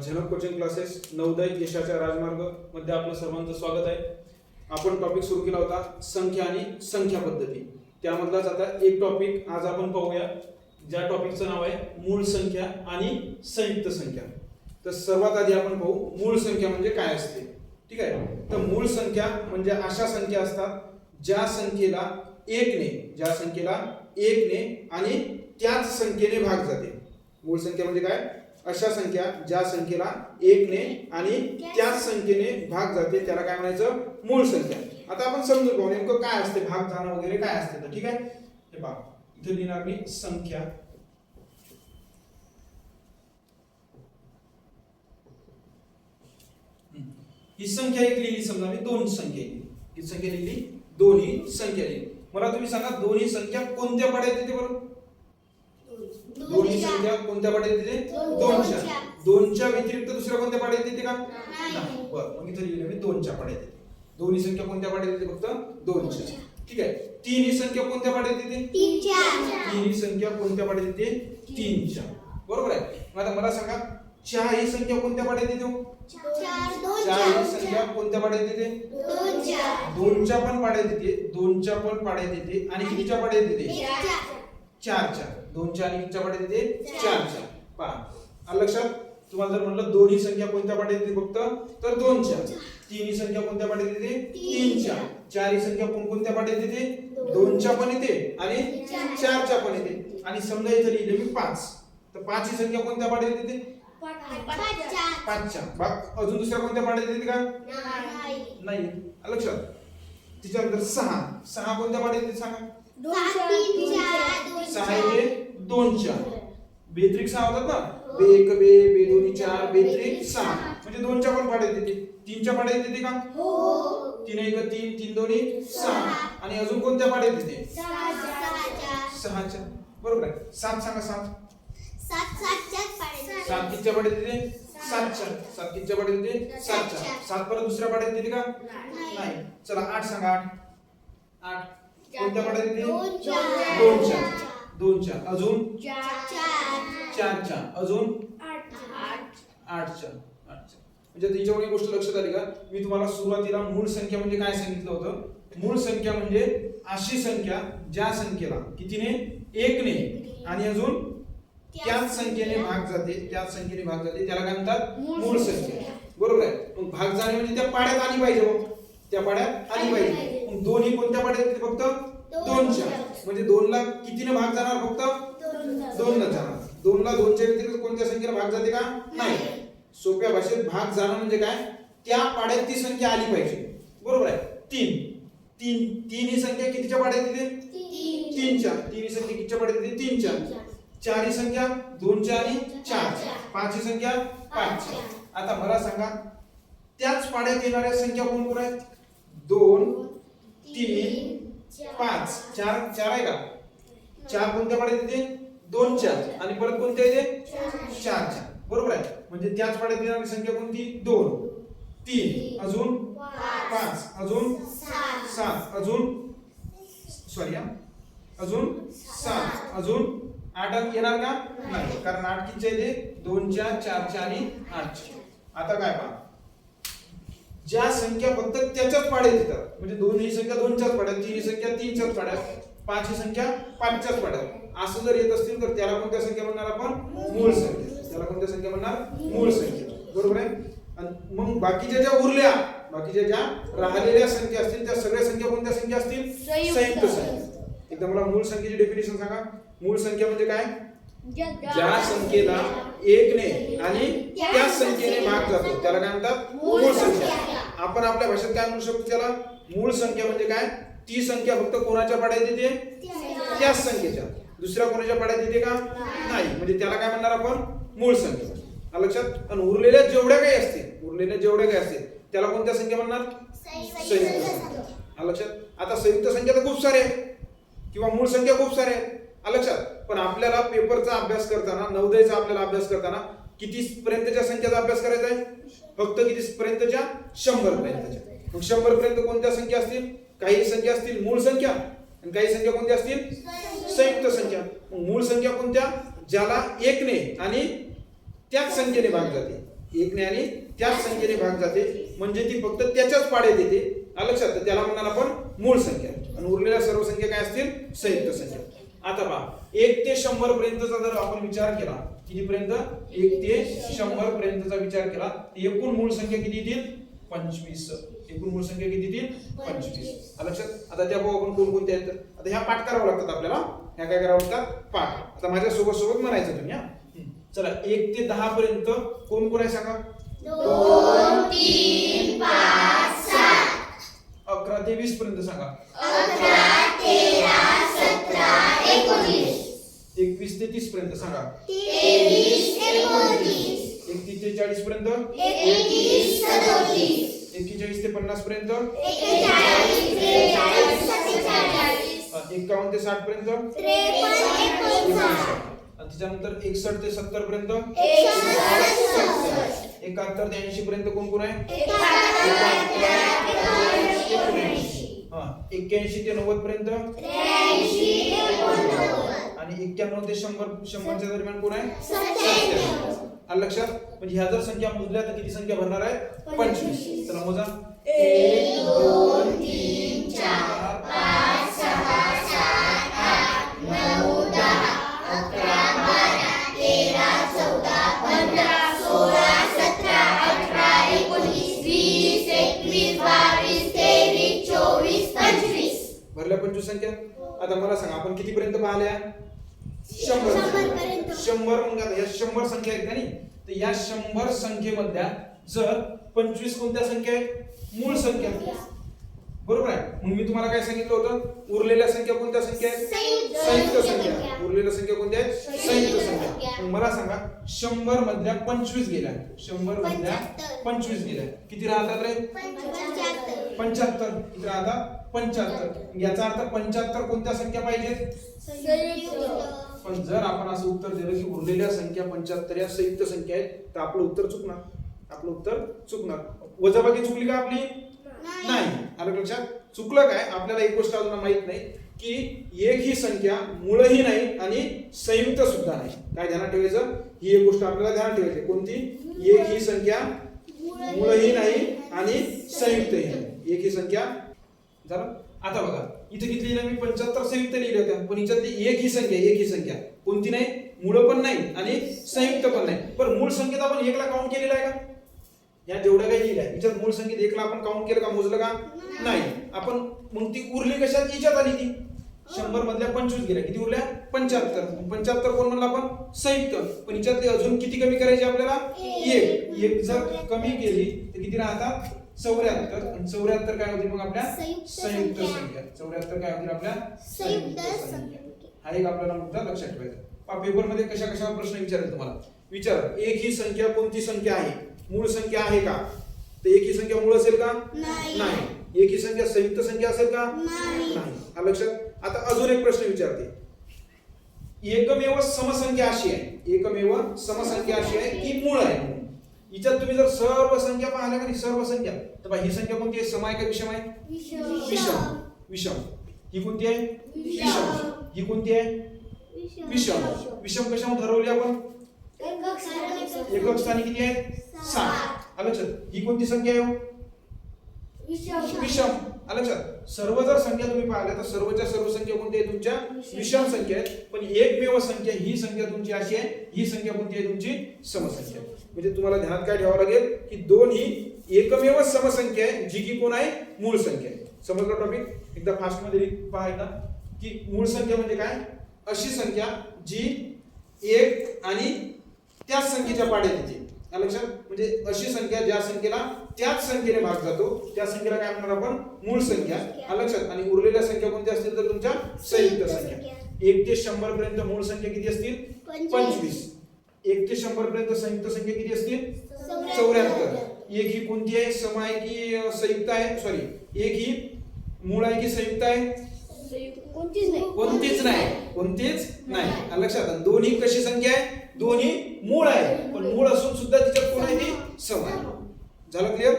झनक coaching classes Navodaya यशाच्या राजमार्गमध्ये आपलं सर्वांचं स्वागत आहे. आपण टॉपिक सुरू केला होता संख्या आणि संख्या पद्धती. त्यामधलाच आता एक टॉपिक आज आपण पाहूया. ज्या टॉपिकचं नाव आहे मूळ संख्या आणि संयुक्त संख्या. तर सर्वात आधी आपण पाहू मूळ संख्या म्हणजे काय असते? ठीक आहे? तर मूळ संख्या म्हणजे अशा संख्या असतात ज्या संख्येला एकने ज्या संख्येला एकने आणि त्याच संख्येने भाग जाते. मूळ संख्या म्हणजे काय? अशा संख्या ज्या संख्येला एकने आणि त्याच संख्येने भाग जाते त्याला काय म्हणायचं? मूळ संख्या. आता आपण समजून पाहू नेमकं काय असते? भाग जाणं वगैरे काय असते? तर ठीक आहे? हे पहा इथे लिहिणार मी संख्या. ही संख्या एक लिहिली समजा मी दोन संख्या लिहिली. ही संख्या लिहिली दोन्ही संख्या लिहिली. मला तुम्ही सांगा दोन्ही संख्या कोणत्या पाड्यात येते बरोबर दोन्ही संख्या कोणत्या पाड्यात येते दोनच्या. दोनच्या. व्यतिरिक्त दुसऱ्या कोणत्या पाड्यात येते का? नाही. बरं मग इथे लिहिलं मी दोनच्या पाड्यात येते दोन्ही संख्या कोणत्या पाड्यात येते फक्त? दोनच्या. ठीक आहे. तीन ही संख्या कोणत्या पाड्यात येते तीन ही संख्या कोणत्या पाड्यात येते तीनच्या. बरोबर आहे. मग आता मला सांगा चार ही संख्या कोणत्या पाड्यात येते हो? चार. ही संख्या कोणत्या पाड्यात येते दोनच्या. पण पाड्यात येते दोनच्या पण पाड्यात येते आणि कितीच्या पाड्यात येते चार चार. दोनच्या आणि कितीच्या पाड्यात येते? चार. चार पहा. आलं लक्षात तुम्हाला जर म्हणलं दोन्ही संख्या कोणत्या पाड्यात येते फक्त? तर दोनच्या तीन ही संख्या कोणत्या पाड्यात येते? तीनच्या चार. ही संख्या कोण कोणत्या पाड्यात येते दोनच्या पण येते आणि चारच्या पण येते. आणि समजा इथे लिहिले मी पाच. तर पाच ही संख्या कोणत्या पाड्यात येते? पाचच्या. बाग अजून दुसऱ्या कोणत्या पाड्यात येते का? नाही. लक्षात. तिच्यानंतर सहा. सहा कोणत्या पाड्यात येते? सांगा. सहा येते दोनच्या. बेत्रिक सहा होतात ना? बे एक बे बे दोन्ही चार बेत्रिक सहा. म्हणजे दोनच्या पण पाड्यात येते तीनच्या पाड्यात येते का? तीन एक तीन तीन दोन्ही सहा. आणि अजून कोणत्या पाड्यात येते सहाच्या. बरोबर आहे. सात सांगा सात. सात कितीच्या पाड्यात येते सातच्या. सात कितीच्या पाड्यात येते सातच्या. सात परत दुसऱ्या पाड्यात येते का? नाही. चला आठ सांगा आठ. आठ. कोणत्या पाड्यात येते दोनच्या दोनच्या अजून? चारच्या अजून? आठच्या आठच्या म्हणजे त्याच्यावर एक गोष्ट लक्षात आली का? मी तुम्हाला सुरुवातीला मूळ संख्या म्हणजे काय सांगितलं होतं? मूळ संख्या म्हणजे अशी संख्या ज्या संख्येला कितीने? एकने. आणि अजून? त्याच संख्येने भाग जाते. त्याच संख्येने भाग जाते. त्याला काय म्हणतात? मूळ संख्या. बरोबर आहे? मग भाग जाणे म्हणजे त्या पाड्यात आली पाहिजे मग त्या पाड्यात आली पाहिजे. दोन ही कोणत्या पाड्यात येते फक्त? दोनच्या. म्हणजे दोनला कितीने भाग जाणार फक्त? दोनला. जाणार. दोनला दोनच्या व्यतिरिक्त कोणत्या संख्येला भाग जाते का? नाही. सोप्या भाषेत भाग जाणं म्हणजे काय? त्या पाड्यात ती संख्या आली पाहिजे. बरोबर आहे. तीन. तीन तीन ही संख्या कितीच्या पाड्यात येते? तीनच्या. तीन ही संख्या कितीच्या पाड्यात येते? तीनच्या. चार ही संख्या दोनच्या आणि चार. पाच ही संख्या पाचच्या आता मला सांगा त्याच पाड्यात येणाऱ्या संख्या कोण कोण आहेत? दोन तीन पाच चार चार आहे का? चार कोणत्या पाड्यात येते? दोन चार. आणि परत कोणत्या येते? चार चार. बरोबर आहे. म्हणजे त्याच पाड्यात येणारी संख्या कोणती? दोन. तीन. अजून? पाच. अजून? सात. अजून? सॉरी अजून? सात. अजून? आठ येणार का? नाही. कारण आठ किती येते? दोनच्या चारच्या आणि आठच्या आता काय पहा? ज्या संख्या फक्त त्याच्याच पाड्यात येतात म्हणजे दोन ही संख्या दोनच्याच पाड्यात तीन ही संख्या तीनच्याच पाड्यात पाच ही संख्या पाचच्याच पाड्यात असं जर येत असतील तर त्याला कोणत्या संख्या म्हणणार आपण? मूळ संख्या. त्याला कोणत्या संख्या म्हणणार? मूळ संख्या. बरोबर आहे? आणि मग बाकीच्या ज्या उरल्या बाकीच्या ज्या राहिलेल्या संख्या असतील त्या सगळ्या संख्या कोणत्या संख्या असतील? संयुक्त. संयुक्त संख्या. एकदा मला मूळ संख्येची डेफिनेशन सांगा. मूळ संख्या म्हणजे काय? ज्या संख्येला एकने आणि त्याच संख्येने भाग जातो त्याला काय म्हणतात? मूळ संख्या. आपण आपल्या भाषेत काय म्हणू शकतो त्याला? मूळ संख्या म्हणजे काय? ती संख्या फक्त कोणाच्या पाड्यात येते? त्याच संख्येच्या. दुसऱ्या कोणाच्या पाड्यात येते का? नाही. म्हणजे त्याला काय म्हणणार आपण? मूळ संख्या. लक्षात? आणि उरलेल्या जेवढ्या काही असतील उरलेल्या जेवढ्या काही असतील त्याला कोणत्या संख्या म्हणणार? संयुक्त संख्या. लक्षात? आता संयुक्त संख्या तर खूप सारे आहेत. किंवा मूळ संख्या खूप सारे आहेत. आलं लक्षात. पण आपल्याला पेपरचा अभ्यास करताना नवदयचा आपल्याला अभ्यास करताना किती पर्यंतच्या संख्येचा अभ्यास करायचा आहे? फक्त किती पर्यंतच्या? शंभर पर्यंतच्या. मग शंभर पर्यंत कोणत्या संख्या असतील? काही संख्या असतील मूळ संख्या आणि काही संख्या कोणत्या असतील? संयुक्त संख्या. मूळ संख्या कोणत्या? ज्याला एकने आणि त्याच संख्येने भाग जाते. एकने आणि त्याच संख्येने भाग जाते. म्हणजे ती फक्त त्याच्याच पाड्यात येते. लक्षात. त्याला म्हणाल आपण मूळ संख्या. आणि उरलेल्या सर्व संख्या काय असतील? संयुक्त संख्या. आता पहा एक ते शंभर पर्यंतचा जर आपण विचार केला कितीपर्यंत? एक ते शंभर पर्यंतचा विचार केला एकूण मूळ संख्या किती येतील? पंचवीस. एकूण मूळ संख्या किती येतील? पंचवीस. लक्षात आता त्या भाऊ आपण कोणकोणत्या आहेत? आता ह्या पाठ करावं लागतात आपल्याला. ह्या काय करावं लागतात? पाठ. आता माझ्या सोबत सोबत म्हणायचं तुम्ही हा. चला एक ते दहा पर्यंत कोण कोण आहे सांगा पर्यंत सांगा. एकतीस ते चाळीस पर्यंत. एक्केचाळीस ते पन्नास पर्यंत. एकावन्न ते साठ पर्यंत. आणि त्याच्यानंतर एकसष्ट ते सत्तर पर्यंत. एकाहत्तर ते ऐंशी पर्यंत कोण कोण आहे? हा एक्क्याऐंशी ते नव्वद पर्यंत. आणि एक्क्याण्णव ते शंभर शंभरच्या दरम्यान कोण आहे? आलं लक्षात? म्हणजे ह्या जर संख्या मोजल्या तर किती संख्या भरणार आहे? पंचवीस. चला मोजा. एक दोन तीन चार पाच सहा सात आठ नऊ दहा अकरा बारा तेरा चौदा पंधरा सोळा सतरा अठरा एकोणीस वीस एकवीस बावीस तेवीस चोवीस पंचवीस. भरल्या पंचवीस संख्या? आता मला सांगा आपण किती पर्यंत पाहिल्या? शंभर. शंभर या शंभर संख्या आहेत का नाही? तर या शंभर संख्येमधल्या जर पंचवीस कोणत्या संख्या आहेत? मूळ संख्या. बरोबर आहे. मग मी तुम्हाला काय सांगितलं होतं? उरलेल्या संख्या कोणत्या संख्या आहेत? संयुक्त संख्या. उरलेल्या संख्या कोणत्या आहेत? संयुक्त संख्या. मला सांगा शंभर मधल्या पंचवीस गेल्या शंभर मधल्या. पंचवीस गेल्या किती राहतात रे? पंच्याहत्तर. किती राहतात? पंच्याहत्तर. याचा अर्थ पंच्याहत्तर कोणत्या संख्या पाहिजेत? पण जर आपण असं उत्तर दिलं की उरलेल्या संख्या पंच्याहत्तर या संयुक्त संख्या आहेत तर आपलं उत्तर चुकणार. आपलं उत्तर चुकणार. वजाबाकी चुकली का आपली? नाही. आलं लक्षात चुकलं काय? आपल्याला एक गोष्ट अजून माहीत नाही की एक ही संख्या मूळही नाही आणि संयुक्त सुद्धा नाही. काय ध्यानात ठेवायचं? ही एक गोष्ट आपल्याला ध्यानात ठेवायची. कोणती? एक ही संख्या मूळही नाही आणि संयुक्तही नाही. एक ही संख्या झालं? आता बघा. इथे किती लिहिलं मी? पंच्याहत्तर संयुक्त लिहिले होत्या. पण हिच्यातली एक ही संख्या एक ही संख्या. कोणती नाही? मूळ पण नाही आणि संयुक्त पण नाही. पण मूळ संख्येत आपण एकला काउंट केलेला आहे का? या जेवढ्या काही लिहिल्या हिच्यात मूळ संख्येत एकला आपण काउंट केलं का मोजलं का? नाही. आपण मग ती उरली कशात? हिच्यात आली ती. शंभर मधल्या पंचवीस गेल्या. किती उरल्या? पंच्याहत्तर. पंच्याहत्तर कोण म्हणलं आपण? संयुक्त. पण हिच्यातली अजून किती कमी करायची आपल्याला? एक. एक. जर कमी केली तर किती राहतात? चौऱ्याहत्तर. आणि चौऱ्याहत्तर काय होतील मग आपल्या? संयुक्त संख्या. चौऱ्याहत्तर काय होतील आपल्या? संयुक्त संख्या. हा एक आपल्याला मुद्दा लक्षात ठेवायचा. पा पेपरमध्ये कशा कशावर प्रश्न विचारेल तुम्हाला? विचार. एक ही संख्या कोणती संख्या आहे? मूळ संख्या आहे का? तर एक ही संख्या मूळ असेल का? नाही. एक ही संख्या संयुक्त संख्या असेल का? नाही. हा लक्षात. आता अजून एक प्रश्न विचारते. एकमेव समसंख्या अशी आहे. एकमेव समसंख्या अशी आहे की मूळ आहे? हिच्यात तुम्ही जर सर्व संख्या पाहिल्या का सर्व संख्या. तर ही संख्या कोणती आहे? सम आहे का विषम आहे? विषम. विषम. ही कोणती आहे? विषम. ही कोणती आहे? विषम. विषम. कशामध्ये ठरवली आपण? एकक स्थानी किती आहेत सात. आलं लक्षात? ही कोणती संख्या आहे हो? विषम. आलं लक्षात? सर्व जर संख्या तुम्ही पाहिल्या तर सर्वच्या सर्व संख्या कोणत्या आहेत तुमच्या? विषम. संख्या आहेत. पण एकमेव संख्या ही संख्या तुमची अशी आहे. ही संख्या कोणती आहे तुमची? समसंख्या म्हणजे तुम्हाला ध्यानात काय ठेवावं लागेल की दोन ही एकमेव समसंख्या आहे जी की कोण आहे? मूळ संख्या आहे. समजलं टॉपिक एकदा फास्टमध्ये पहा एकदा. की मूळ संख्या म्हणजे काय? अशी संख्या जी एक आणि त्याच संख्येच्या पाड्यात येते आलं लक्षात? म्हणजे अशी संख्या ज्या संख्येला त्याच संख्येने भाग जातो त्या संख्येला काय म्हणणार आपण? मूळ संख्या. लक्षात? आणि उरलेल्या संख्या कोणत्या असतील तर तुमच्या संयुक्त संख्या. एक ते शंभर पर्यंत मूळ संख्या किती असतील? पंचवीस. एक ते शंभर पर्यंत संयुक्त संख्या किती असतील? चौऱ्याहत्तर. एक ही कोणती आहे? सम आहे की संयुक्त आहे? सॉरी एक ही मूळ आहे की संयुक्त आहे? कोणतीच नाही. कोणतीच नाही. कोणतीच नाही. आलं लक्षात आलं? दोन्ही कशी संख्या आहे? दोन्ही मूळ आहे. पण मूळ असून सुद्धा तिच्यात कोण आहे ती सम आहे. झालं क्लिअर